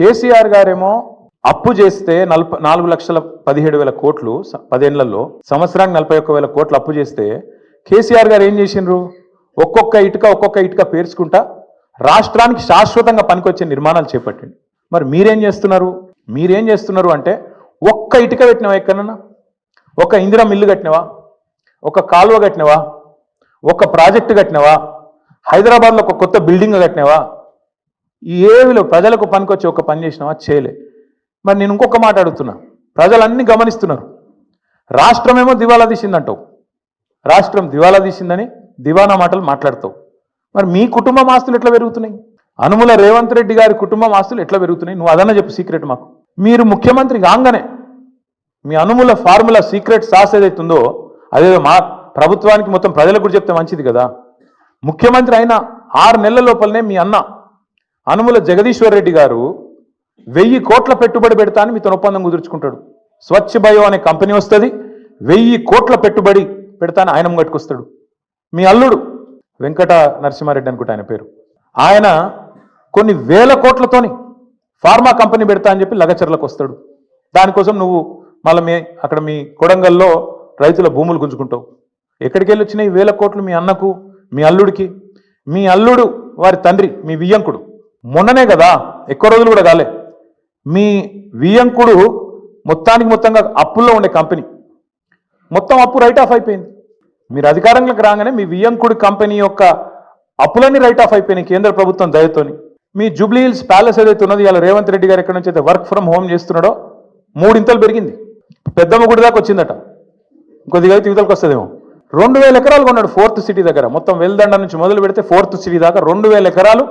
కేసీఆర్ గారేమో అప్పు చేస్తే నలభై నాలుగు లక్షల పదిహేడు వేల కోట్లు పదేళ్ళలో సంవత్సరానికి నలభై ఒక్క వేల కోట్లు అప్పు చేస్తే కేసీఆర్ గారు ఏం చేసిండ్రు? ఒక్కొక్క ఇటుక ఒక్కొక్క ఇటుక పేర్చుకుంటా రాష్ట్రానికి శాశ్వతంగా పనికొచ్చే నిర్మాణాలు చేపట్టండి. మరి మీరేం చేస్తున్నారు? మీరేం చేస్తున్నారు అంటే ఒక్క ఇటుక పెట్టినవా ఎక్కడన్నా? ఒక ఇందిరా మిల్లు కట్టినవా? ఒక కాలువ కట్టినవా? ఒక ప్రాజెక్టు కట్టినవా? హైదరాబాద్లో ఒక కొత్త బిల్డింగ్ కట్టినవా? ఏవిలో ప్రజలకు పనికొచ్చి ఒక పని చేసినావా? చేయలే. మరి నేను ఇంకొక మాట అడుగుతున్నా. ప్రజలన్నీ గమనిస్తున్నారు. రాష్ట్రమేమో దివాలా తీసిందంటావు. రాష్ట్రం దివాలా తీసిందని దివానా మాటలు మాట్లాడతావు. మరి మీ కుటుంబం ఆస్తులు ఎట్లా పెరుగుతున్నాయి? అనుముల రేవంత్ రెడ్డి గారి కుటుంబం ఆస్తులు ఎట్లా పెరుగుతున్నాయి? నువ్వు అదన్నా చెప్పు సీక్రెట్ మాకు. మీరు ముఖ్యమంత్రి కాగానే మీ అనుముల ఫార్ములా సీక్రెట్ సాస్ ఏదైతుందో అదే మా ప్రభుత్వానికి మొత్తం ప్రజలకు కూడా చెప్తే మంచిది కదా. ముఖ్యమంత్రి అయిన ఆరు నెలల లోపలనే మీ అన్న అనుముల జగదీశ్వర్ రెడ్డి గారు వెయ్యి కోట్ల పెట్టుబడి పెడతా అని మీతో ఒప్పందం కుదుర్చుకుంటాడు. స్వచ్ఛ బయో అనే కంపెనీ వస్తుంది వెయ్యి కోట్ల పెట్టుబడి పెడతా అని ఆయన కట్టుకొస్తాడు మీ అల్లుడు వెంకట నరసింహారెడ్డి అనుకుంటా ఆయన పేరు. ఆయన కొన్ని వేల కోట్లతోని ఫార్మా కంపెనీ పెడతా అని చెప్పి లగచర్లకు వస్తాడు. దానికోసం నువ్వు మళ్ళీ మీ అక్కడ మీ కొడంగల్లో రైతుల భూములు గుంజుకుంటావు. ఎక్కడికి వెళ్ళి వచ్చినాయి వేల కోట్లు మీ అన్నకు మీ అల్లుడికి? మీ అల్లుడు వారి తండ్రి మీ వియ్యంకుడు. మొన్ననే కదా ఎక్కువ రోజులు కూడా కాలే. మీ వియ్యంకుడు మొత్తానికి మొత్తంగా అప్పుల్లో ఉండే కంపెనీ. మొత్తం అప్పు రైట్ ఆఫ్ అయిపోయింది. మీరు అధికారంలోకి రాగానే మీ వియ్యంకుడి కంపెనీ యొక్క అప్పులన్నీ రైట్ ఆఫ్ అయిపోయినాయి కేంద్ర ప్రభుత్వం దయతోని. మీ జూబ్లీ హిల్స్ ప్యాలెస్ ఏదైతే ఉన్నది ఇలా రేవంత్ రెడ్డి గారు ఎక్కడి నుంచి అయితే వర్క్ ఫ్రమ్ హోమ్ చేస్తున్నాడో మూడింతలు పెరిగింది. పెద్దమ్మ గుడి దాకా వచ్చిందట. కొద్దిగా అయితే యువతలకు వస్తుందేమో. రెండు వేల ఎకరాలు కొన్నాడు ఫోర్త్ సిటీ దగ్గర. మొత్తం వెల్దండ నుంచి మొదలు పెడితే ఫోర్త్ సిటీ దాకా రెండు వేల ఎకరాలు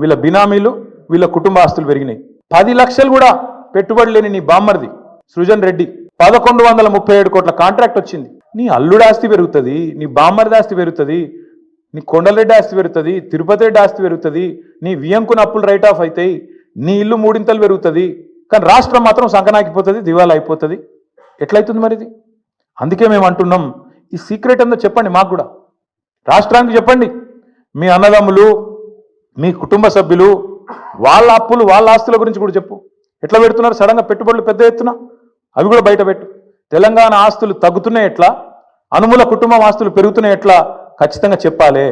వీళ్ళ బినామీలు వీళ్ళ కుటుంబ ఆస్తులు పెరిగినాయి. పది లక్షలు కూడా పెట్టుబడి లేని నీ బామ్మర్ది సృజన్ రెడ్డి. పదకొండు వందల ముప్పై ఏడు కోట్ల కాంట్రాక్ట్ వచ్చింది. నీ అల్లుడు ఆస్తి పెరుగుతుంది నీ బామ్మర్ది ఆస్తి పెరుగుతుంది నీ కొండలరెడ్డి ఆస్తి పెరుగుతుంది తిరుపతి రెడ్డి ఆస్తి పెరుగుతుంది నీ వియంకున అప్పులు రైట్ ఆఫ్ అవుతాయి నీ ఇల్లు మూడింతలు పెరుగుతుంది కానీ రాష్ట్రం మాత్రం సంకనాకిపోతుంది దివాలా అయిపోతుంది. ఎట్లయితుంది మరి ఇది? అందుకే మేము అంటున్నాం ఈ సీక్రెట్ ఏందో చెప్పండి మాకు కూడా. రాష్ట్రానికి చెప్పండి. మీ అన్నదమ్ములు మీ కుటుంబ సభ్యులు వాళ్ళ అప్పులు వాళ్ళ ఆస్తుల గురించి కూడా చెప్పు. ఎట్లా పెడుతున్నారు? సడన్గా పెట్టుబడులు పెద్ద ఎత్తున? అవి కూడా బయట పెట్టు. తెలంగాణ ఆస్తులు తగ్గుతున్నాయి ఎట్లా? అనుమూల కుటుంబం ఆస్తులు పెరుగుతున్నాయి ఎట్లా? ఖచ్చితంగా చెప్పాలి.